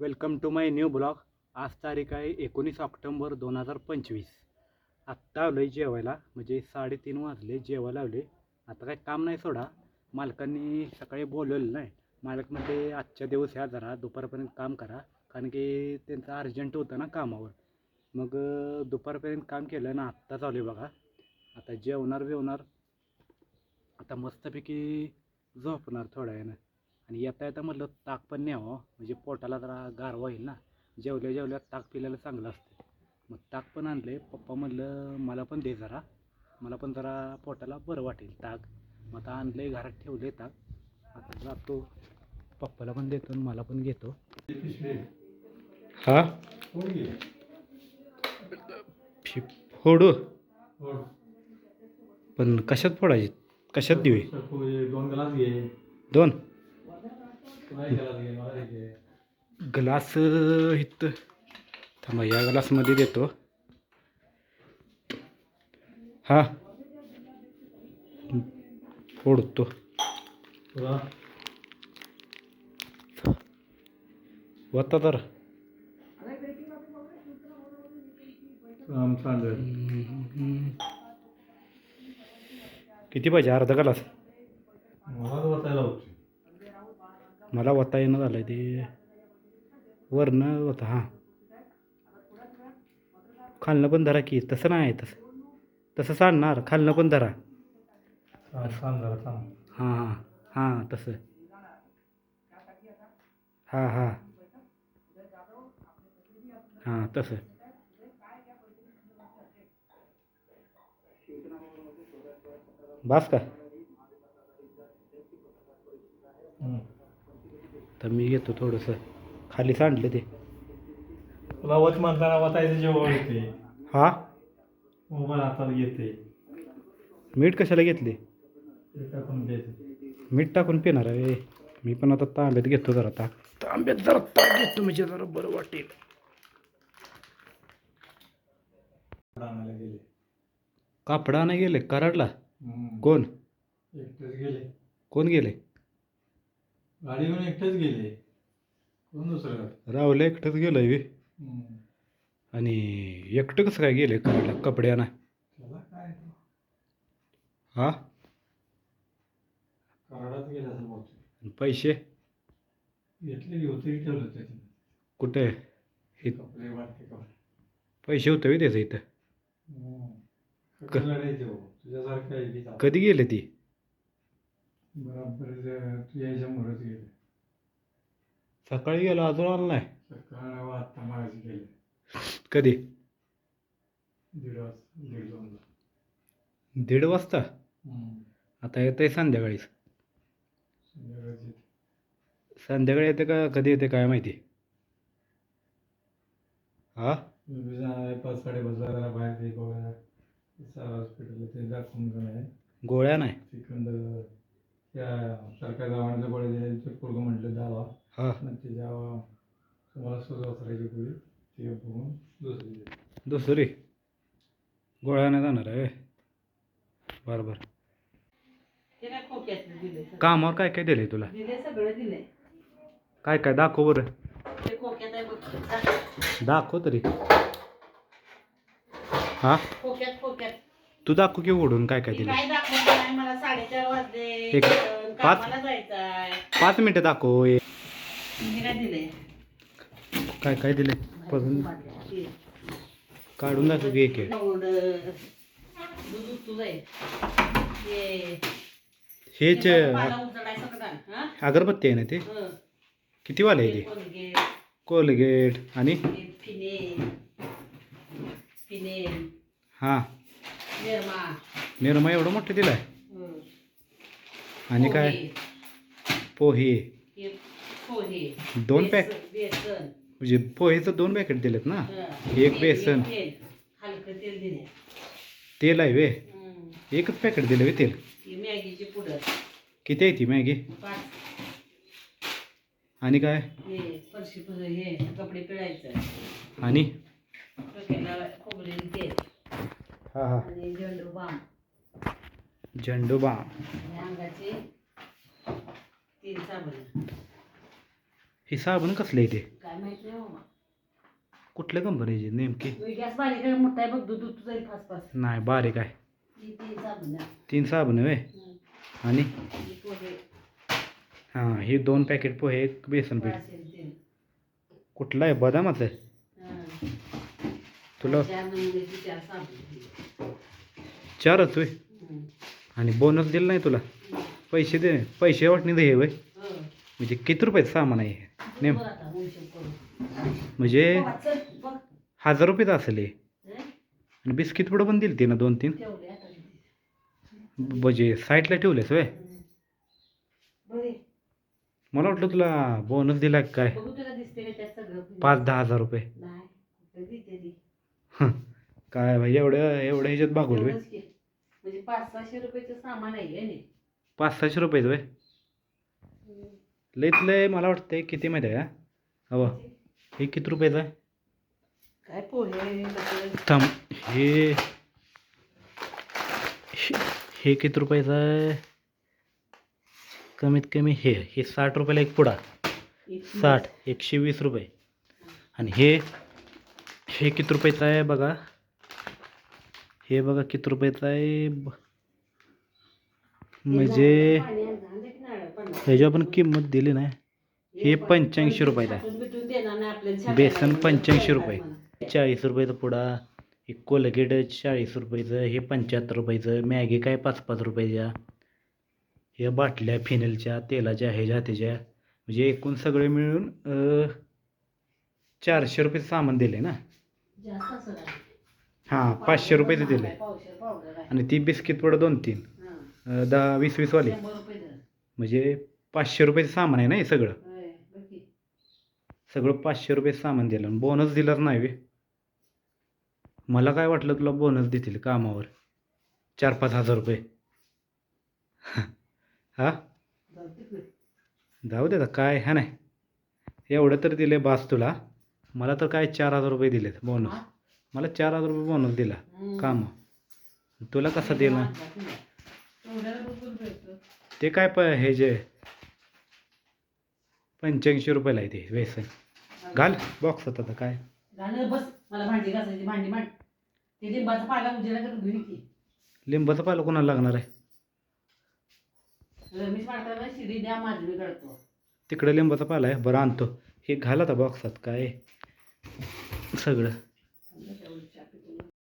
Welcome to my new blog. आज तारीख आहे एकोणीस ऑक्टोंबर दोन हजार पंचवीस. आत्ता आलो आहे जेवायला म्हणजे साडेतीन वाजले जेवायला लावले आता काही काम नाही सोडा. मालकांनी सकाळी बोलवलं नाही. मालक म्हणजे आजच्या दिवस ह्या जरा दुपारपर्यंत काम करा. कारण की त्यांचं अर्जंट होतं ना कामावर. मग दुपारपर्यंत काम केलं ना आत्ता चालू आहे बघा. आता जेवणार बिवणार आता मस्तपैकी झोपणार थोड्या वेळानं. आणि येता येता म्हटलं ताक पण न्यावं म्हणजे पोटाला जरा गारवा होईल ना. जेवल्या जेवल्या ताक पिल्याला चांगलं असतं मग ताक पण आणले पप्पा म्हणलं मला पण दे जरा. मला पण जरा पोटाला बरं वाटेल ताक. मग आता आणले घरात ठेवले ताक. आता जातो पप्पाला पण देतो आणि मला पण घेतो. हा? फोडू? पण कशात फोडायची? कशात देऊ? दोन दोन? ग्लास इथं थांबा या ग्लासमध्ये देतो. हा. फोडतो. वत्ता तर. किती पाहिजे? अर्धा ग्लास मला तर वाचायला होते मला वता येणं झालं ते. वरनं होता हां. खालनं पण धरा की तसं नाही तसं. तसं सांगणार खालनं पण धरा. हां हां हां. तसं. हां हां. हां तसं. बास का. तर मी घेतो थोडंसं. खाली सांडलं ते. तुला वच म्हणताना वाचायचं जेवण येते. हा? मोबाईल हातात घेते मीठ कशाला घेतले? ते टाकून मीठ टाकून पिणार आहे मी पण आता तांब्यात घेतो जरा ताक. तांब्यात जरा ताक घेतो म्हणजे जरा बरं वाटेल. आणायला गेले. कापडा नाही गेले? कराडला? हम्म. कोण? एकटेच गेले. कोण गेले? गाडी घेऊन एकटेच गेले. कोण दुसरं? रावला एकटंच गेलंय बे. हम्म. आणि एकटं कसं काय गेले कराडला कपड्याना त्याला काय? हा? कराडात गेला असं पैसे? होते की ठेवलं कुठे? हे कपडे वाटते कपडे. पैसे होते बे त्याचं इथं. हम्म. लढायचे हो तुझ्यासारखं आहे की चालतं. कधी गेले ती? बरोबर ज- तू यायच्या मुहूर्त गेले. सकाळी गेलो अजून आला नाही? सकाळ आत्ता मागायचे गेले. कधी? दीड वाजता दीड दोनला. दीड वाजता? हम्म. आता येत आहे संध्याकाळीच संध्याकाळची. संध्याकाळी येते का कधी येते काय माहिती? हा मी जाणार पाच जरा बाहेर ते हॉस्पिटल ते दाखवून आहे. गोळ्या नाही? त्या सरकार गोळ्या दिले ते पोरगं म्हटलं जावा. हा. आणि ते जावा. तुम्हाला सुरू वाचरायची गोळी ते बघून दुसरी. दुसरी? गोळ्याने जाणार आहे बरं बरं. ते काय खोक्यातलं दिले कामावर काय काय दिलंय तुला? दिले सगळं दिलंय काय काय दाखव बरं. ते खोक्यात आहे बघ. दाखव तरी. हा? खोक्यात खोक्यात. तू दाखव की ओढून काय काय ती दिलं. काय मला साडेचार वाजले. एक- पाच- कामाला जायचंय. पाच मिनटं दाखव मी काय दिलंय? काय काय दिले काढून दाखव की एक एक. दूध आहे ते हेच पाला उचलायचं हं? अगरबत्ती आहे ना ते? हं. किती वाले आहे ते? Colgate, Colgate. आणि? फिनेल फिनेल हां. निरमा. निरमा एवढं मोठं दिलं आहे हं. आणि काय? पोहे, हे दोन पॅक? बेसन- म्हणजे पोहेचं दोन पॅकेट दिलेत ना. एक बेसन. तेल. आहे वे. एकच पॅकेट दिलं वे तेल? मॅगीची पुडर किती आहे ती मॅगी? आणि काय? कपडे पिळायचं. आणि? हां हां. झेंडू बाम. झेंडू बाम. अंगाचे तीन साबण. हे साबण कसले ते? काय माहीत नाही बाबा कुठल्या कंपनीची नेमकी? गॅस बारीक आहे मोठा आहे बघ दूध फास फास नाही बारीक आहे. साबण. तीन साबण वे. आणि? ही पोहे, हां ही दोन पॅकेट पोहे एक बेसन पीठ. पाचशे तेल. कुठला आहे? बदामाचं आहे? हं. तुला चार नमुन्याची चार साबण चारच होय? हं. आणि बोनस दिला नाही तुला. पैसे दे पैसे वाटणी दे हं. म्हणजे किती रुपयाचं सामान आहे? नेम. म्हणजे. हजार रुपयाचं असेल हे? आणि बिस्किट पुढं पण दिली ती ना दोन तीन. म्हणजे साईडला ठेवलेस. बरे. मला वाटलं तुला बोनस दिला काय पाच दहा हजार रुपये. काय भाई एवढं एवढं ह्याच्यात की. म्हणजे पाच सहाशे रुपयाचं सामान आहे. पाच सहाशे रुपये होय. लयत लय मला वाटतंय किती माहिती आहे का? हवं हे किती रुपयाचं आहे? काय पोहे थांब हे हे- किती रुपयाचं आहे? कमीत कमी हे हे साठ रुपयाला एक पुडा. साठ एकशे वीस रुपये. आणि हे हे किती रुपयाचं आहे बघा? हे बघा किती रुपयाचं आहे? ब- म्हणजे पाणी आणलं, आणलं की नारळ, पन्नास. ह्याच्यावर पण किंमत दिली नाही हे 85 रुपयाला आहे. बेसन. 85 रुपये. चाळीस रुपयाचा पुडा हे कोलगेट चाळीस रुपयाचं हे पंच्याहत्तर रुपयाचं मॅगी काय पाच पाच रुपयाच्या हे बाटल्या फिनेलच्या तेलाच्या ह्याच्या त्याच्या म्हणजे एकूण सगळे मिळून चारशे रुपये सामान दिले ना. हां पाचशे रुपयाचं दिले. आणि ती बिस्किट पुडं दोन तीन दहा वीस वीसवाली. म्हणजे पाचशे रुपयाचं सामान आहे ना हे सगळं. सगळं पाचशे रुपये सामान दिलं बोनस दिलाच नाही बे. मला काय वाटलं तुला बोनस देतील कामावर चार पाच हजार रुपये हा जाऊ दे काय हा नाही एवढं तर दिले बास तुला मला तर काय चार हजार रुपये दिलेत बोनस? मला चार हजार रुपये बोनस दिला. काम तुला कसं दिलं. ते काय प हे जे पंच्याऐंशी रुपयाला आहे ते व्यसन. घाल बॉक्सात आता काय? बस. मला भांडी घासायची भांडी मांड. ते लिंबाचा पाला उजेला करून घेऊन की लिंबाचं पालं कोणाला लागणार आहे? रमेश माडकरला शिडी द्या माझी मी करतो तिकडे लिंबाचा पाला आहे. बरं आणतो. हे घाल आता बॉक्सात काय? सगळं.